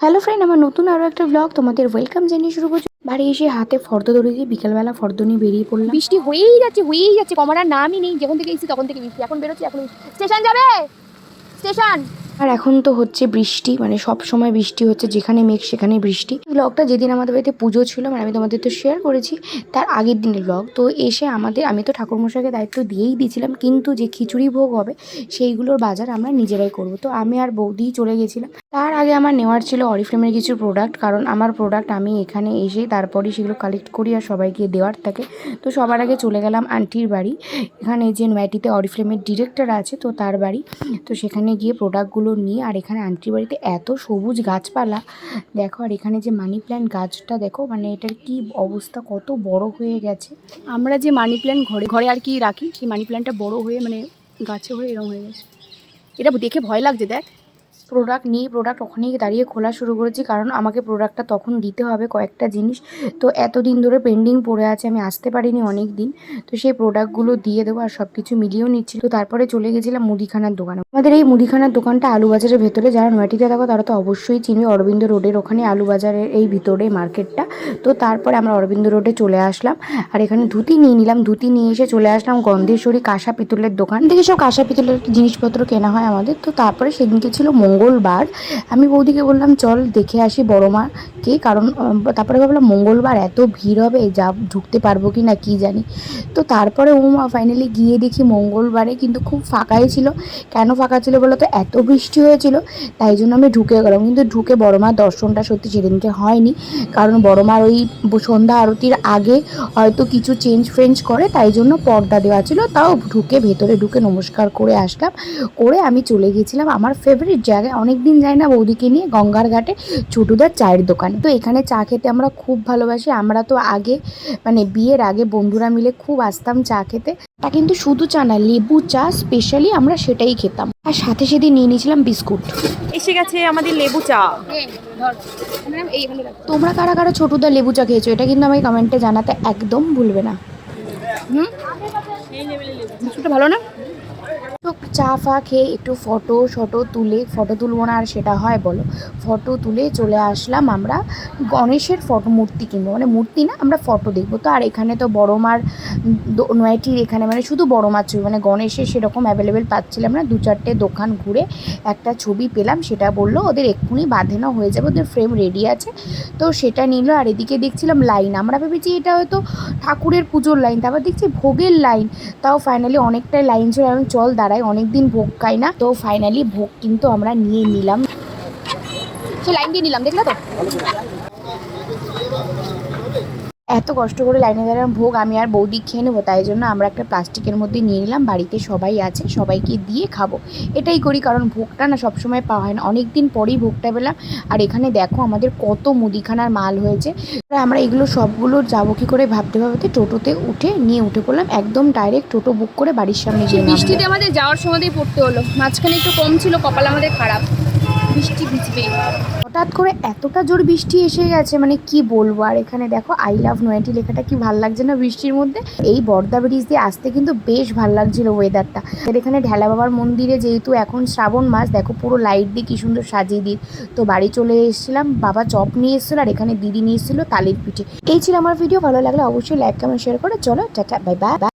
Hello friend আমার নতুন আরও একটা ব্লগ তোমাদের ওয়েলকাম জানিয়ে শুরু করছি। বাড়ি এসে হাতে ফর্দ ধরে দিয়ে বিকালবেলা ফর্দ নিয়ে বেরিয়ে পড়লাম। বৃষ্টি হয়েই যাচ্ছে হয়েই যাচ্ছে কমার আর নামই নেই যখন থেকে এসেছি তখন থেকে বৃষ্টি। এখন বেরোচ্ছি এখন স্টেশন যাবে? স্টেশন! আর এখন তো হচ্ছে বৃষ্টি মানে সব সময় বৃষ্টি হচ্ছে যেখানে মেঘ সেখানে বৃষ্টি। ব্লগটা যেদিন আমাদের বাড়িতে পুজো ছিল মানে আমি তোমাদের তো শেয়ার করেছি তার আগের দিনের ব্লগ তো এসে আমাদের আমি তো ঠাকুরমশাইকে দায়িত্ব দিয়েই দিয়েছিলাম কিন্তু যে খিচুড়ি ভোগ হবে সেইগুলোর বাজার আমরা নিজেরাই করব। তো আমি আর বৌদিই চলে গেছিলাম। তার আগে আমার নেওয়ার ছিল অরিফ্লেমের কিছু প্রোডাক্ট কারণ আমার প্রোডাক্ট আমি এখানে এসে তারপরে সেগুলো কালেক্ট করি আর সবাইকে দেওয়ার থাকে। তো সবার আগে চলে গেলাম আন্টির বাড়ি। এখানে যে নয়াটিতে অরিফ্লেমের ডিরেক্টর আছে, তো তার বাড়ি। তো সেখানে গিয়ে প্রোডাক্টগুলো নিয়ে, আর এখানে আন্টির বাড়িতে এত সবুজ গাছপালা। দেখো, আর এখানে যে মানি প্ল্যান্ট গাছটা, দেখো মানে এটার কি অবস্থা, কত বড় হয়ে গেছে। আমরা যে মানি প্ল্যান্ট ঘরে ঘরে আর কি রাখি, সেই মানি প্ল্যান্টটা বড় হয়ে মানে গাছে হয়ে এরকম হয়ে গেছে। এটা দেখে ভয় লাগছে, দেখ। প্রোডাক্ট নিয়ে প্রোডাক্ট ওখানেই দাঁড়িয়ে খোলা শুরু করেছি। কারণ আমাকে প্রোডাক্টটা তখন দিতে হবে কয়েকটা জিনিস। তো এতদিন ধরে পেন্ডিং পড়ে আছে, আমি আসতে পারিনি অনেক দিন তো সেই প্রোডাক্টগুলো দিয়ে দেবো আর সব কিছু মিলিয়েও নিচ্ছি। তো তারপরে চলে গেছিলাম মুদিখানার দোকানে। আমাদের এই মুদিখানার দোকানটা আলু বাজারের ভেতরে। যারা নয়াটিতে থাকো তারা তো অবশ্যই চিনবে অরবিন্দ রোডের ওখানে আলু বাজারের এই ভিতরে মার্কেটটা। তো তারপরে আমরা অরবিন্দ রোডে চলে আসলাম। আর এখানে ধুতি নিয়ে নিলাম। ধুতি নিয়ে এসে চলে আসলাম গন্ধেশ্বরী কাঁসা পিতলের দোকান। থেকে সব কাঁসা পিতলের জিনিসপত্র কেনা হয় আমাদের। তো তারপরে সেদিনকে ছিল মঙ্গলবার। আমি বৌদিকে বললাম, চল দেখে আসি বড় মাকে কারণ তারপরে ভাবলাম, মঙ্গলবার এত ভিড় হবে, যা ঢুকতে পারব কি না, কি জানি? তো তারপরে ও মা ফাইনালি গিয়ে দেখি মঙ্গলবারে কিন্তু খুব ফাঁকাই ছিল। কেন ফাঁকা ছিল বলো তো, এত বৃষ্টি হয়েছিল, তাই জন্য আমি ঢুকে গেলাম। কিন্তু ঢুকে বড় মার দর্শনটা সত্যি সেদিনকে হয়নি। কারণ বড় মার ওই সন্ধ্যা আরতির আগে হয়তো কিছু চেঞ্জ ফ্রেঞ্জ করে, তাই জন্য পর্দা দেওয়া ছিল। তাও ঢুকে ভেতরে ঢুকে নমস্কার করে আসলাম। করে আমি চলে গেছিলাম আমার ফেভারিট জায়গায় অনেক দিন যাই না বৌদিকে নিয়ে গঙ্গার ঘাটে ছোটুদার চায়ের দোকানে। তো এখানে চা খেতে আমরা খুব ভালোবাসি। আমরা তো আগে মানে বিয়ের আগে বন্ধুরা মিলে খুব আসতাম চা খেতে। তা কিন্তু শুধু চা না লেবু চা স্পেশালি আমরা সেটাই খেতাম। আর সাথে সাথে নিয়ে নিয়েছিলাম বিস্কুট। এসে গেছে আমাদের লেবু চা। রাখ। তোমরা কারা কারা ছোটুদা লেবু চা খেয়েছো? এটা কিন্তু আমাকে কমেন্টে জানাতে একদম ভুলবে না। হুম? ভালো না? তো চা ফা খেয়ে একটু ফটো শটো তুলে ফটো তুলবো না আর সেটা হয় বলো। ফটো তুলে চলে আসলাম আমরা গণেশের ফটো মূর্তি কিনবো। মানে মূর্তি না, আমরা ফটো দেখব। তো আর এখানে তো বড় মার নয়টির এখানে মানে শুধু বড় মার ছবি মানে গণেশের সেরকম অ্যাভেলেবেল পাচ্ছিলাম না। দু চারটে দোকান ঘুরে একটা ছবি পেলাম, সেটা বলল, ওদের এক্ষুনি বাঁধানো হয়ে যাবে, ওদের ফ্রেম রেডি আছে। তো সেটা নিল, আর এদিকে দেখছিলাম লাইন আমরা ভেবেছি এটা হয়তো ঠাকুরের পুজোর লাইন তারপর দেখছি ভোগের লাইন তাও ফাইনালি অনেকটাই লাইন ছিল এবং চল দাঁড়ায় অনেক দিন ভোগ খাই না, তো ফাইনালি ভোগ কিন্তু আমরা নিয়ে নিলাম। সে লাইন দিয়ে নিলাম, দেখলে তো? এত কষ্ট করে লাইনে দাঁড়ালাম ভোগ আমি আর বৌদি খেয়ে নেব তাই জন্য আমরা একটা প্লাস্টিকের মধ্যে নিয়ে নিলাম বাড়িতে সবাই আছে সবাইকে দিয়ে খাব। এটাই করি কারণ ভোগটা না সবসময় পাওয়া হয় না। অনেক দিন পরেই ভোগটা পেলাম আর এখানে দেখো আমাদের কত মুদিখানার মাল হয়েছে। আমরা এগুলো সবগুলো যাব কি করে ভাবতে ভাবতে টোটোতে উঠে নিয়ে উঠে পড়লাম একদম ডাইরেক্ট টোটো বুক করে বাড়ির সামনে গিয়ে নামবো। বৃষ্টিতে আমাদের যাওয়ার সময়তেই পড়তে হলো মাঝখানে একটু কম ছিল কপাল আমাদের খারাপ। বৃষ্টি ভিজবে। হঠাৎ করে এতটা জোর বৃষ্টি এসে গেছে মানে কি বলব? আর এখানে দেখো আই লাভ নয়াটি লেখাটা কি ভালো লাগছে না বৃষ্টির মধ্যে? এই বর্দা ব্রিজ দিয়ে আসতে কিন্তু বেশ ভালো লাগছিল ওয়েদারটা এখানে ঢেলা বাবার মন্দিরে যেহেতু এখন শ্রাবণ মাস, দেখো পুরো লাইট দিয়ে কি সুন্দর সাজিয়ে দিই তো বাড়ি চলে এসেছিলাম, বাবা চপ নিয়ে এসেছিল আর এখানে দিদি নিয়ে এসেছিল তালের পিঠে। এই ছিল আমার ভিডিও ভালো লাগলে অবশ্যই লাইক কমেন্ট শেয়ার করে চলো, টাটা বাই বাই